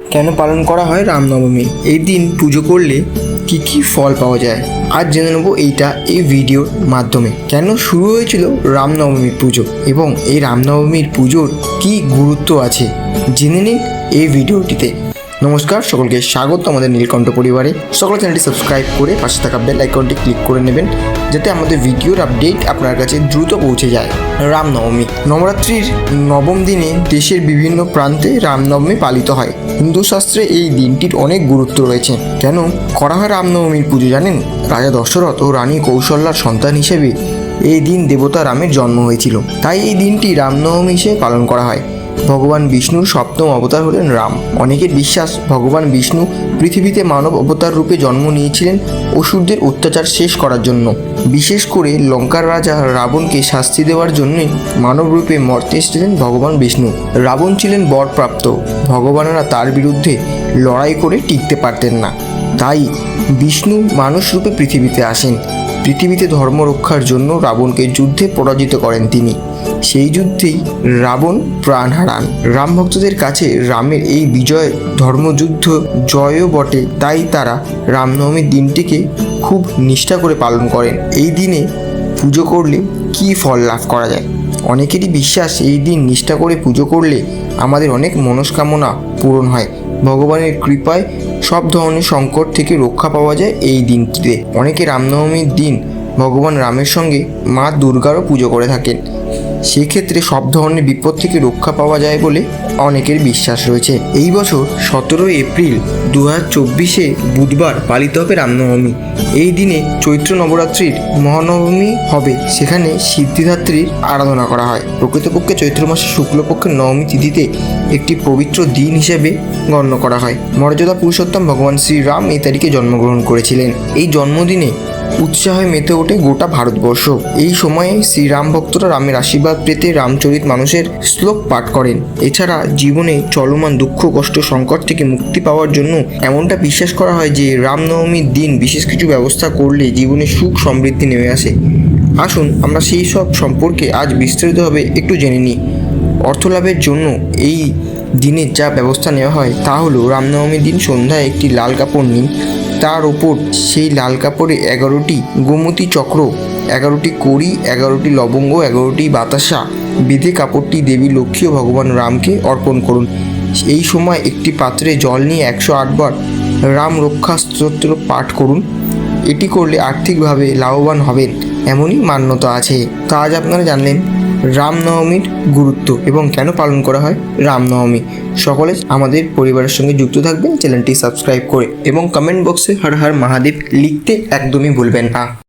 কেন পালন করা হয় রামনবমী? এই দিন পুজো করলে কি কি ফল পাওয়া যায়? আজ জেনে নেব এইটা এই ভিডিওর মাধ্যমে। কেন শুরু হয়েছিল রামনবমীর পুজো এবং এই রামনবমীর পুজোর কি গুরুত্ব আছে? জেনে নিন এই ভিডিওটিতে। নমস্কার, সকলকে স্বাগত আমাদের নীলকণ্ঠ পরিবারে। সকল চ্যানেলটি সাবস্ক্রাইব করে পাশে থাকা বেল আইকনটি ক্লিক করে নেবেন, যাতে আমাদের ভিডিওর আপডেট আপনার কাছে দ্রুত পৌঁছে যায়। রামনবমী। নবরাত্রির নবম দিনে দেশের বিভিন্ন প্রান্তে রামনবমী পালিত হয়। হিন্দু শাস্ত্রে এই দিনটির অনেক গুরুত্ব রয়েছে। কেন? করা হয় রামনবমীর পুজো জানেন? রাজা দশরথ ও রানী কৌশল্যার সন্তান হিসেবে এই দিন দেবতা রামের জন্ম হয়েছিল। তাই এই দিনটি রামনবমী হিসেবে পালন করা হয়। ভগবান বিষ্ণুর সপ্তম অবতার হলেন রাম। অনেকের বিশ্বাস, ভগবান বিষ্ণু পৃথিবীতে মানব অবতার রূপে জন্ম নিয়েছিলেন অসুরদের অত্যাচার শেষ করার জন্য। বিশেষ করে লঙ্কার রাজা রাবণকে শাস্তি দেওয়ার জন্যই মানব রূপে মর্তে এসেছিলেন ভগবান বিষ্ণু। রাবণ ছিলেন বরপ্রাপ্ত। ভগবানেরা তার বিরুদ্ধে লড়াই করে টিকতে পারতেন না। তাই বিষ্ণু মানুষ রূপে পৃথিবীতে আসেন। পৃথিবীতে ধর্ম রক্ষার জন্য রাবণকে যুদ্ধে পরাজিত করেন তিনি। সেই যুদ্ধেই রাবণ প্রাণ হারান। রাম ভক্তদের কাছে রামের এই বিজয়, ধর্মযুদ্ধ জয়ও বটে, তাই তারা রামনবমীর দিনটিকে খুব নিষ্ঠা করে পালন করেন। এই দিনে পুজো করলে কী ফল লাভ করা যায়? অনেকেরই বিশ্বাস, এই দিন নিষ্ঠা করে পুজো করলে আমাদের অনেক মনস্কামনা পূরণ হয়। ভগবানের কৃপায় সব ধরনের সংকট থেকে রক্ষা পাওয়া যায় এই দিনটিতে। অনেকে রামনবমীর দিন ভগবান রামের সঙ্গে মা দুর্গারও পুজো করে থাকেন। সেক্ষেত্রে সব ধরনের বিপদ থেকে রক্ষা পাওয়া যায় বলে অনেকের বিশ্বাস রয়েছে। এই বছর সতেরোই এপ্রিল দু হাজার চব্বিশে বুধবার পালিত হবে রামনবমী। এই দিনে চৈত্র নবরাত্রির মহানবমী হবে। সেখানে সিদ্ধিদাত্রীর আরাধনা করা হয়। প্রকৃতপক্ষে চৈত্র মাসের শুক্লপক্ষের নবমী তিথিতে একটি পবিত্র দিন হিসেবে গণ্য করা হয়। মর্যাদা পুরুষোত্তম ভগবান শ্রীরাম এই তারিখে জন্মগ্রহণ করেছিলেন। এই জন্মদিনে উৎসাহে মেতে ওঠে গোটা ভারতবর্ষ। এই সময়ে শ্রীরাম ভক্তরা রামের আশীর্বাদ পেতে রামচরিত মানুষের শ্লোক পাঠ করেন। এছাড়া জীবনে চলমান দুঃখ, কষ্ট, সংকট থেকে মুক্তি পাওয়ার জন্য এমনটা বিশ্বাস করা হয় যে রামনবমীর দিন বিশেষ কিছু ব্যবস্থা করলে জীবনে সুখ সমৃদ্ধি নেমে আসে। আসুন আমরা সেই সব সম্পর্কে আজ বিস্তারিতভাবে একটু জেনে নিই। অর্থলাভের জন্য এই দিনে যা ব্যবস্থা নেওয়া হয় তা হলো রামনবমীর দিন সন্ধ্যায় একটি লাল কাপড় নিন। তার ওপর সেই লাল কাপড়ে এগারোটি গোমতী চক্র, এগারোটি কড়ি, এগারোটি লবঙ্গ, এগারোটি বাতাসা বেঁধে কাপড়টি দেবী লক্ষ্মী ও ভগবান রামকে অর্পণ করুন। এই সময় একটি পাত্রে জল নিয়ে একশো আটবার রাম রক্ষা স্তোত্র পাঠ করুন। এটি করলে আর্থিকভাবে লাভবান হবেন, এমনই মান্যতা আছে। তা আজ আপনারা জানলেন। রামনবমীর গুরুত্ব এবং কেন পালন করা হয় রামনবমী। সকলে আমাদের পরিবারের সঙ্গে যুক্ত থাকবেন, চ্যানেলটি সাবস্ক্রাইব করে এবং কমেন্ট বক্সে হর হর মহাদেব লিখতে একদমই ভুলবেন না।